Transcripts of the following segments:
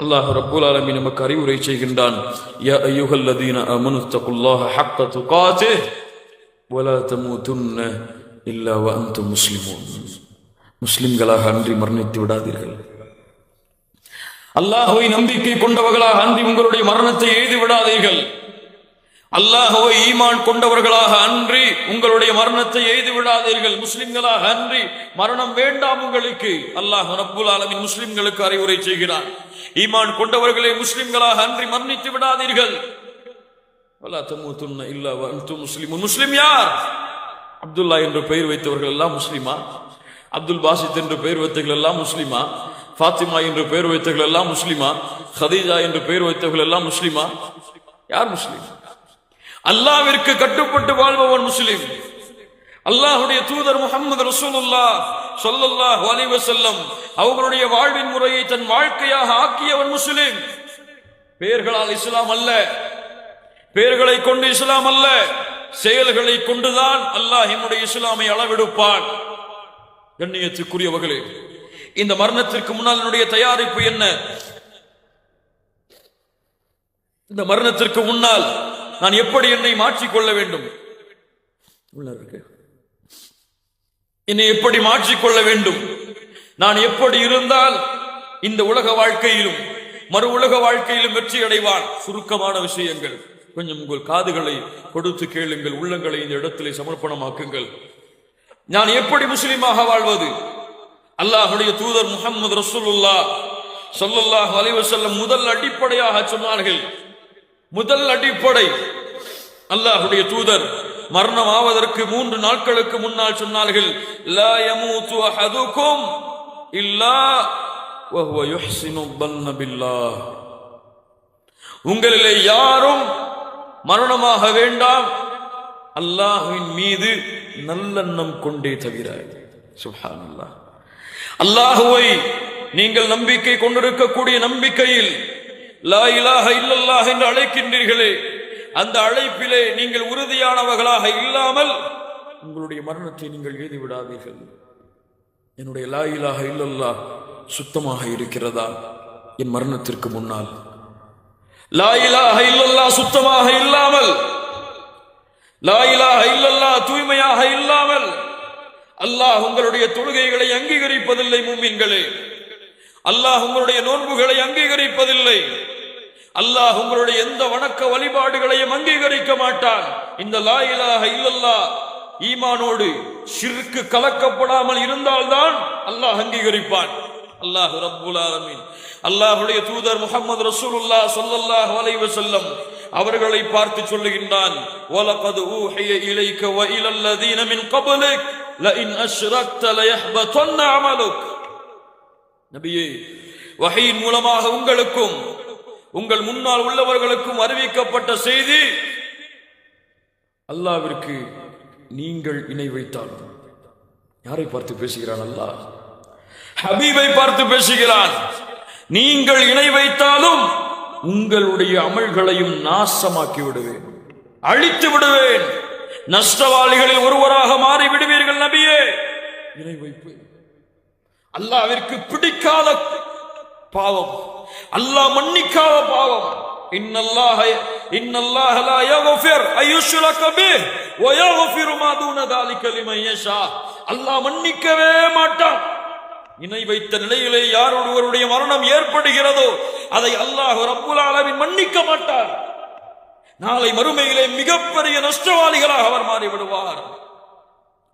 அல்லாஹ் ரப்புல் ஆலமி நமக்கு அறிவுரை செய்கின்றான். யா அய்யுஹல்லதீன ஆமனு தகுல்லாஹ ஹக்க துகாத்திஹ் வலா தமூதுன்ன இல்லா வ அன்தும் முஸ்லிமூன். முஸ்லிம்களாக அன்றி மரணித்து விடாதீர்கள். அல்லாஹுவை நம்பிக்கை கொண்டவர்களாக அன்றி உங்களுடைய மரணத்தை எழுதி விடாதீர்கள். அல்லாஹோ ஈமான் கொண்டவர்களாக அன்றி உங்களுடைய மரணத்தை எய்து விடாதீர்கள் முஸ்லிம்களாக அன்றி மரணம் வேண்டாம் உங்களுக்கு. அல்லாஹ் ரப்புல் ஆலமின் முஸ்லிம்களுக்கு அறிவுரை செய்கிறான் ஈமான் கொண்டவர்களை முஸ்லிம்களாக அன்றி மரணித்து விடாதீர்கள். வலா இல்லா முஸ்லிம் யார்? அப்துல்லா என்று பெயர் வைத்தவர்கள் எல்லாம் முஸ்லிமா? அப்துல் பாசித் என்று பெயர் வைத்தவர்கள் எல்லாம் முஸ்லிமா? ஃபாத்திமா என்று பெயர் வைத்தவர்கள் எல்லாம் முஸ்லிமா? ஹதீஜா என்று பெயர் வைத்தவர்கள் எல்லாம் முஸ்லிமா? யார் முஸ்லிம்? அல்லாவிற்கு கட்டுப்பட்டு வாழ்பவன் முஸ்லிம். அல்லாஹுடைய தூதர் முகமது ரசூலுல்லா சொல்லல்லாஹ் அலைஹி செல்லம் அவர்களுடைய வாழ்வின் முறையை தன் வாழ்க்கையாக ஆக்கியவன் முஸ்லிம். பெயர்களால் இஸ்லாம் அல்ல. பெயர்களை கொண்டு இஸ்லாம் அல்ல. செயல்களை கொண்டுதான் அல்லாஹ் என்னுடைய இஸ்லாமை அளவெடுப்பான். கண்ணியத்துக்குரியவர்களே இந்த மரணத்திற்கு முன்னால் என்னுடைய தயாரிப்பு என்ன? இந்த மரணத்திற்கு முன்னால் நான் எப்படி என்னை மாற்றிக்கொள்ள வேண்டும்? இருக்கு என்னை எப்படி மாற்றிக்கொள்ள வேண்டும்? நான் எப்படி இருந்தால் இந்த உலக வாழ்க்கையிலும் மறு உலக வாழ்க்கையிலும் வெற்றி அடைவான்? சுருக்கமான விஷயங்கள். கொஞ்சம் உங்கள் காதுகளை கொடுத்து கேளுங்கள். உள்ளங்களை இந்த இடத்திலே சமர்ப்பணமாக்குங்கள். நான் எப்படி முஸ்லிமாக வாழ்வது? அல்லாஹுடைய தூதர் முகமது ரசூலுல்லா ஸல்லல்லாஹு அலைஹி வஸல்லம் முதல் அடிப்படையாக சொன்னார்கள். முதல் அடிப்படை. அல்லாஹுடைய தூதர் மரணம் ஆவதற்கு மூன்று நாட்களுக்கு முன்னால் சொன்னார்கள் லா யமூது அஹதுக்கும் இல்லா வஹுவ யுஹ்சினு பன்ன பில்லாஹ். உங்களிலே யாரும் மரணமாக வேண்டாம் அல்லாஹுவின் மீது நல்லெண்ணம் கொண்டே தவிர சுப்ஹானல்லாஹ். அல்லாஹுவை நீங்கள் நம்பிக்கை கொண்டிருக்கக்கூடிய நம்பிக்கையில் லா இலாஹ இல்லல்லாஹ் என்று அழைக்கின்றீர்களே அந்த அழைப்பிலே நீங்கள் உறுதியானவர்களாக இல்லாமல் உங்களுடைய மரணத்தை நீங்கள் எழுதி விடாதீர்கள் என்னுடைய லா இலாஹ இல்லல்லாஹ் சுத்தமாக இருக்கிறதா? என் மரணத்திற்கு முன்னால். லா இலாஹ இல்லல்லாஹ் சுத்தமாக இல்லாமல் லா இலாஹ இல்லல்லாஹ் தூய்மையாக இல்லாமல் அல்லாஹ் உங்களுடைய தொழுகைகளை அங்கீகரிப்பதில்லை மும்மீன்களே அல்லாஹ் உங்களுடைய நோன்புகளை அங்கீகரிப்பதில்லை. அல்லாஹ் உங்களுடைய எந்த வணக்க வழிபாடுகளையும் அங்கீகரிக்க மாட்டான். இந்த லா இலாஹ இல்லல்லாஹ் ஈமானோடு சிறுக்கு கலக்கப்படாமல் இருந்தால்தான் அல்லாஹ் அங்கீகரிப்பான். அல்லாஹ் ரப்புல் ஆலமீன். அல்லாஹுடைய தூதர் முகமது ரசூலுல்லாஹ் ஸல்லல்லாஹு அலைஹி வஸல்லம் அவர்களை பார்த்து சொல்லுகின்றான் வலகத் ஊஹிய இலைக்க வ இலல்லதீன மின் கப்லிக் லஇன் அஷ்ரக்த லயஹ்பதன்ன அமலுக். நபியே வகையின் மூலமாக உங்களுக்கும் உங்கள் முன்னால் உள்ளவர்களுக்கும் அறிவிக்கப்பட்ட செய்தி அல்லாவிற்கு நீங்கள் இணை வைத்தால். யாரை பார்த்து பேசுகிறான் அல்லாஹ்? ஹபீபை பார்த்து பேசுகிறான். நீங்கள் இணை வைத்தாலும் உங்களுடைய அமல்களையும் நாசமாக்கி விடுவேன். அழித்து விடுவேன். நஷ்டவாளிகளில் ஒருவராக மாறி விடுவீர்கள் நபியே. இணை வைப்பு அல்லாவிற்கு பிடிக்காத பாவம். அல்லாஹ் மன்னிக்காத பாவம். இன்னல்லாஹ இன்னல்லாஹ லா யக்ஃபிர் அய்யுஷ்ரக பிஹ் வ யக்ஃபிரு மா தூன தாலிக லிமன் யஷா. அல்லாஹ் மன்னிக்கவே மாட்டான். இணை வைத்த நிலையிலே யார் ஒருவருடைய மரணம் ஏற்படுகிறதோ அதை அல்லாஹ் ரப்புல் ஆலமீன் மன்னிக்க மாட்டார். நாளை மறுமையிலே மிகப்பெரிய நஷ்டவாளிகளாக அவர் மாறிவிடுவார்.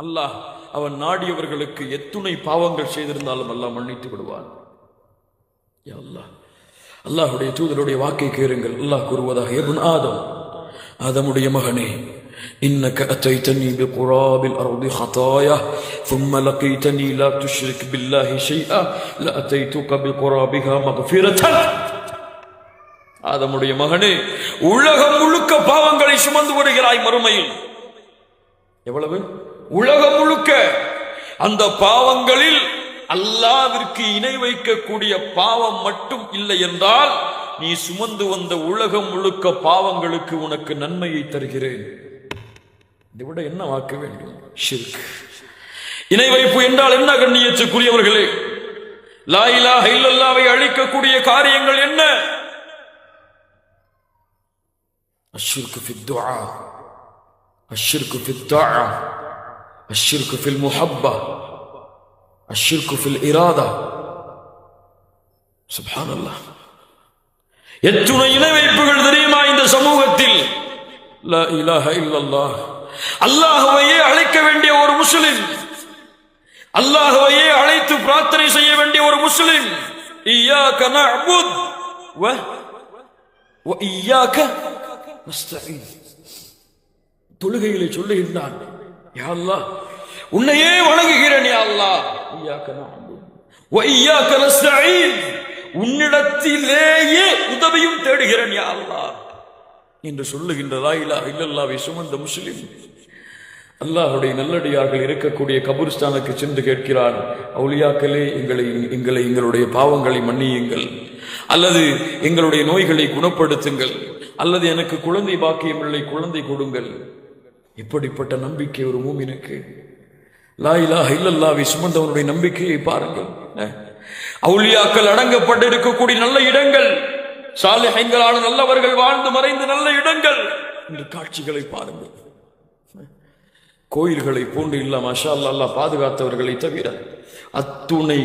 அல்லாஹ் அவன் நாடியவர்களுக்கு எத்துணை பாவங்கள் செய்திருந்தாலும் அல்லாஹ் மன்னித்து விடுவான் யா அல்லாஹ் அல்லாஹ்வுடைய தூதருடைய வாக்கை கேளுங்கள் அல்லாஹ் கூறுவதாக எபுன் ஆதம் ஆதமுடைய மகனே إنك أتيتني بقراب الأرض خطايا ثم لقيتني لا تشرك بالله شيئا لأتيتك بقرابها مغفرة ஆதமுடைய மகனே உலகம் முழுக்க பாவங்களை சுமந்து வருகிறாய் மறுமையில் எவ்வளவு உலகம் முழுக்க அந்த பாவங்களில் அல்லாவிற்கு இணை வைக்கக்கூடிய பாவம் மட்டும் இல்லை என்றால் நீ சுமந்து வந்த உலகம் முழுக்க பாவங்களுக்கு உனக்கு நன்மையை தருகிறேன். இதை விட என்ன வாக்க வேண்டும்? ஷிர்க். இணை வைப்பு என்றால் என்ன கண்ணியத்துக்குரியவர்களே? லாயிலா ஹைலல்லாவை அழிக்கக்கூடிய காரியங்கள் என்ன? அஷ்ருக்கு ஃபித் துஆ. அஷ்ருக்கு الشرك في المحبة الشرك في الإرادة سبحان الله எத்துணை இணை வைப்புகள் தெரியுமா இந்த சமூகத்தில் லா இலாஹ இல்லல்லாஹ் அல்லாஹ்வையே அழைக்க வேண்டிய ஒரு முஸ்லிம் அல்லாஹ்வையே அழைத்து பிரார்த்தனை செய்ய வேண்டிய ஒரு முஸ்லிம் இய்யாக நஅபுத் வ வ இய்யாக நஸ்தஈன் தொழுகையிலே சொல்லுகின்றான் யா அல்லாஹ் உன்னையே வணங்குகிறேன் யா அல்லாஹ். இய்யாக நஅபுத். வ இய்யாக நஸ்தஈன் உன்னிடத்திலேயே உதவியும் தேடுகிறேன் யா அல்லாஹ். என்று சொல்லுகின்ற லா இலாஹ இல்லல்லாவை சுமந்த முஸ்லிம் அல்லாஹுடைய நல்லடியார்கள் இருக்கக்கூடிய கபூர்ஸ்தானுக்கு சென்று கேட்கிறான் அவுலியாக்களே எங்களை எங்களை எங்களுடைய பாவங்களை மன்னியுங்கள். அல்லது எங்களுடைய நோய்களை குணப்படுத்துங்கள். அல்லது எனக்கு குழந்தை பாக்கியம் இல்லை குழந்தை கொடுங்கள். இப்படிப்பட்ட நம்பிக்கை ஒரு மூமினுக்கு. லா இலாஹ இல்லல்லாவை சுமந்தவனுடைய நம்பிக்கையை பாருங்கள். அவுளியாக்கள் அடங்கப்பட்டு இருக்கக்கூடிய நல்ல இடங்கள். சாலிஹைங்களான நல்லவர்கள் வாழ்ந்து மறைந்த நல்ல இடங்கள். இந்த காட்சிகளை பாருங்கள். கோயில்களை போன்று இல்லாம அஷா அல்லா பாதுகாத்தவர்களை தவிர அத்துணை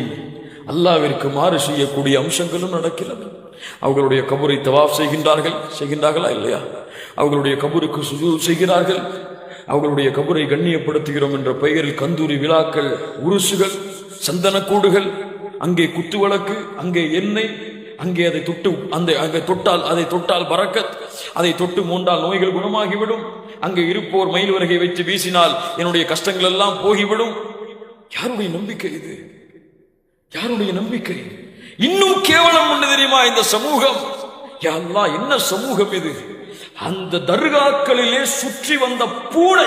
அல்லாவிற்கு மாறு செய்யக்கூடிய அம்சங்களும் நடக்கிறது. அவர்களுடைய கபூரை தவாப் செய்கின்றார்கள் செய்கின்றார்களா இல்லையா? அவர்களுடைய கபூருக்கு சுஜூ செய்கிறார்கள் அவர்களுடைய கபரை கண்ணியப்படுத்துகிறோம் என்ற பெயரில் கந்தூரி விழாக்கள் உருசுகள் சந்தனக்கூடுகள் அங்கே குத்து வழக்கு அங்கே எண்ணெய் அங்கே அதை தொட்டு அந்த அங்கே தொட்டால் அதை தொட்டால் பறக்கத் அதை தொட்டு மூண்டால் நோய்கள் குணமாகிவிடும். அங்கே இருப்போர் மயில் வருகை வைத்து வீசினால் என்னுடைய கஷ்டங்கள் எல்லாம் போகிவிடும். யாருடைய நம்பிக்கை இது? யாருடைய நம்பிக்கை? இன்னும் கேவலம் ஒன்று தெரியுமா இந்த சமூகம்? யா என்ன சமூகம் இது? அந்த தர்காக்களிலே சுற்றி வந்த பூனை.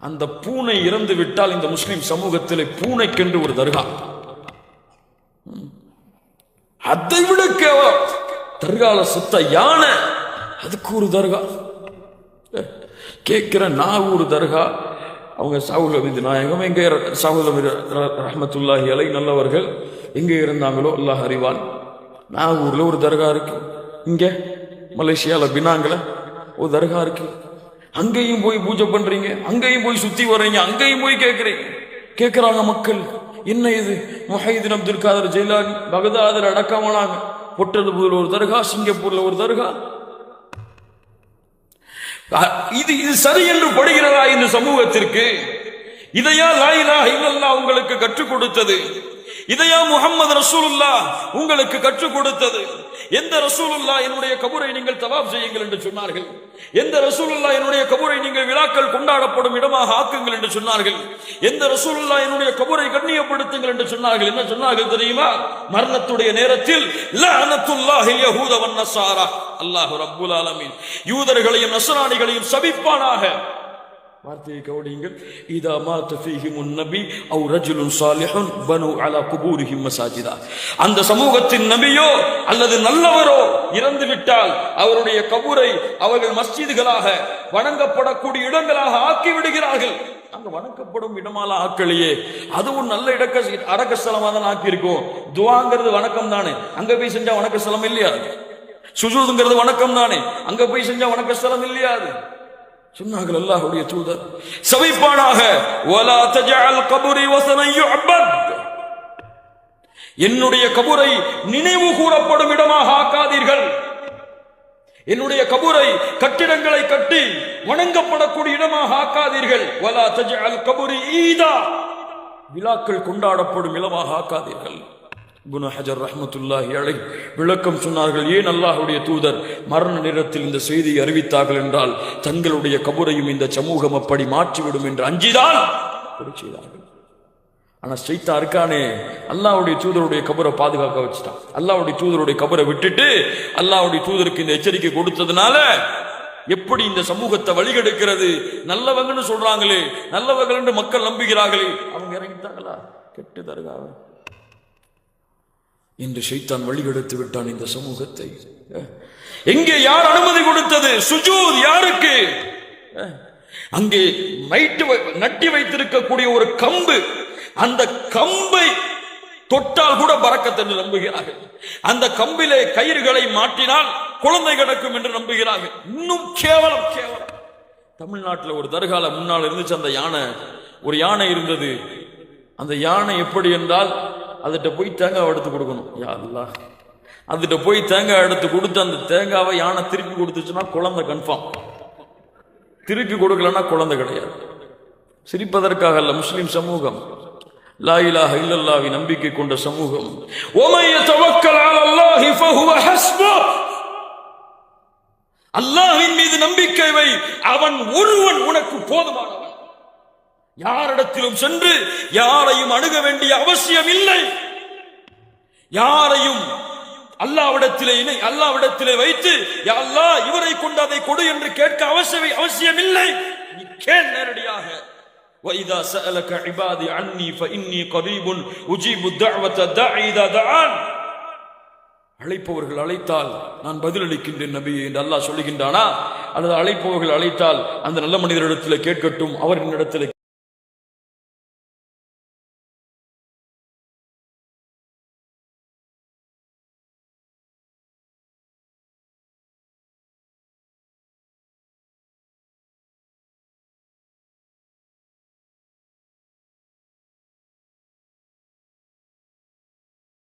அந்த பூனை இறந்து விட்டால் இந்த முஸ்லிம் சமூகத்திலே பூனைக்கென்று ஒரு தர்கா. அதை விட கேவா தர்கால சுத்த யானை. அதுக்கு ஒரு தர்கா. கேட்கிற நான் ஒரு தர்கா. அவங்க சாகுல் அபிது நாயகம் எங்கே சாகுல் அபி ரஹமத்துல்லாஹி அலை நல்லவர்கள் எங்கே இருந்தாங்களோ அல்லாஹ் அறிவான். நாகூரில் ஒரு தர்கா இருக்கு. இங்கே? மலேசியால பினாங்கில் ஒரு தர்கா இருக்கு. அங்கேயும் போய் பூஜை பண்றீங்க அங்கேயும் போய் சுத்தி வர்றீங்க அங்கேயும் போய் கேட்குறீங்க கேட்குறாங்க மக்கள். என்ன இது? முஹைதீன் அப்துல் காதர் ஜெயிலானி பகதாதில் அடக்கமானாங்க பொட்டதுபுரில் ஒரு தர்கா சிங்கப்பூர்ல ஒரு தர்கா. இது இது சரி என்று படுகிறதா இந்த சமூகத்திற்கு? இதையா லாயிலா ஹைலல்லா உங்களுக்கு கற்றுக் கொடுத்தது? இதையா முகமது ரசூலுல்லா உங்களுக்கு கற்றுக் கொடுத்தது? எந்த ரசூலுல்லா என்னுடைய கபூரை நீங்கள் தவாப் செய்யுங்கள் என்று சொன்னார்கள்? எந்த ரசூலுல்லா என்னுடைய கபூரை நீங்கள் விழாக்கள் கொண்டாடப்படும் இடமாக ஆக்குங்கள் என்று சொன்னார்கள்? எந்த ரசூலுல்லா என்னுடைய கபூரை கண்ணியப்படுத்துங்கள் என்று சொன்னார்கள்? என்ன சொன்னார்கள் தெரியுமா? மரணத்துடைய நேரத்தில் லஅனத்துல்லாஹி யஹூத வன் நஸாரா அல்லாஹ் ரப்புல் ஆலமீன். யூதர்களையும் நசராணிகளையும் சபிப்பானாக. வார்த்தையை கவனியுங்கள். இதா மாத்த ஃபீஹிமுன் நபி அவ் ரஜுலுன் சாலிஹுன் பனு அலா குபூரிஹிம் மசாஜிதா. அந்த சமூகத்தின் நபியோ அல்லது நல்லவரோ இறந்து விட்டால் அவருடைய கபூரை அவர்கள் மஸ்ஜிதுகளாக வணங்கப்படக்கூடிய இடங்களாக ஆக்கி விடுகிறார்கள். அங்க வணங்கப்படும் இடமால ஆக்கலையே. அதுவும் நல்ல இடக்க அடக்க ஸ்தலமா தான் ஆக்கி இருக்கும் துவாங்கிறது வணக்கம் தானே. அங்க போய் செஞ்சா வணக்க ஸ்தலம் இல்லையா? சுஜூதுங்கிறது வணக்கம் தானே. அங்க போய் செஞ்சா வணக்க ஸ்தலம் இல்லையா அது? சொன்னார்கள் அல்லாஹுடைய தூதர். சபைப்பாடாக வலா தஜஅல் கபுரி வஸனன் என்னுடைய கபுரை நினைவு கூறப்படும் இடமாக ஆக்காதீர்கள். என்னுடைய கபுரை கட்டிடங்களை கட்டி வணங்கப்படக்கூடிய இடமாக ஆக்காதீர்கள். வலா தஜஅல் கபுரி ஈதா. விழாக்கள் கொண்டாடப்படும் இடமாக ஆக்காதீர்கள். இப்னு ஹஜர் ரஹ்மத்துல்லாஹி அலை விளக்கம் சொன்னார்கள் ஏன் அல்லாஹ்வுடைய தூதர் மரண நேரத்தில் இந்த செய்தியை அறிவித்தார்கள் என்றால் தங்களுடைய கபரையும் இந்த சமூகம் அப்படி மாற்றிவிடும் என்று அஞ்சிதான் செய்தார்கள். ஆனா ஸ்ட்ரைத்தா இருக்கானே அல்லாவுடைய தூதருடைய கபரை பாதுகாக்க வச்சுட்டான். அல்லாவுடைய தூதருடைய கபரை விட்டுட்டு அல்லாவுடைய தூதருக்கு இந்த எச்சரிக்கை கொடுத்ததுனால எப்படி இந்த சமூகத்தை வழிகெடுக்கிறது? நல்லவங்கன்னு சொல்றாங்களே நல்லவர்கள் மக்கள் நம்புகிறார்களே அவங்க இறங்கிட்டாங்களா? கெட்டு தருகாவ. இன்று ஷைத்தான் வழிகெடுத்து விட்டான் இந்த சமூகத்தை. எங்கே யார் அனுமதி கொடுத்தது? சுஜூத் யாருக்கு? அங்கே நைட்டு வை- நட்டி வைத்திருக்கக்கூடிய ஒரு கம்பு. அந்த கம்பை தொட்டால் கூட பறக்கத் என்று நம்புகிறார்கள். அந்த கம்பிலே கயிறுகளை மாட்டினால் குழந்தை கிடக்கும் என்று நம்புகிறார்கள். இன்னும் கேவலம் கேவலம். தமிழ்நாட்டில் ஒரு தர்கால முன்னால் இருந்துச்சு அந்த யானை. ஒரு யானை இருந்தது. அந்த யானை எப்படி என்றால் அதுகிட்ட போய் தேங்காய் எடுத்து கொடுக்கணும். யா அதுகிட்ட போய் தேங்காய் எடுத்து கொடுத்து அந்த தேங்காவை யானை திருப்பி கொடுத்துச்சுன்னா குழந்தை கன்ஃபார்ம் திருப்பி கொடுக்கலன்னா குழந்தை கிடையாது. சிரிப்பதற்காக அல்ல முஸ்லிம் சமூகம். லாயிலாக இல்லல்லாவி நம்பிக்கை கொண்ட சமூகம். அல்லாஹின் மீது நம்பிக்கை வை. அவன் ஒருவன் உனக்கு போதுமானவன். யாரிடத்திலும் சென்று யாரையும் அணுக வேண்டிய அவசியம் இல்லை யாரையும் அல்லாவிடத்திலே இணை அல்லாவிடத்திலே வைத்து யா அல்லாஹ் இவரை கொண்டு அதை கொடு என்று கேட்க அவசியம் அவசியம் இல்லை நீ கேள் நேரடியாக وَإِذَا سَأَلَكَ عِبَادِي عَنِّي فَإِنِّي قَرِيبٌ أُجِيبُ الدَّعْوَةَ الدَّاعِ إِذَا دَعَانِ அழைப்பவர்கள் அழைத்தால் நான் பதிலளிக்கின்றேன் நபி என்று அல்லாஹ் சொல்லுகின்றானா அல்லது அழைப்பவர்கள் அழைத்தால் அந்த நல்ல மனிதரிடத்தில் கேட்கட்டும் அவர் என்னிடத்தில்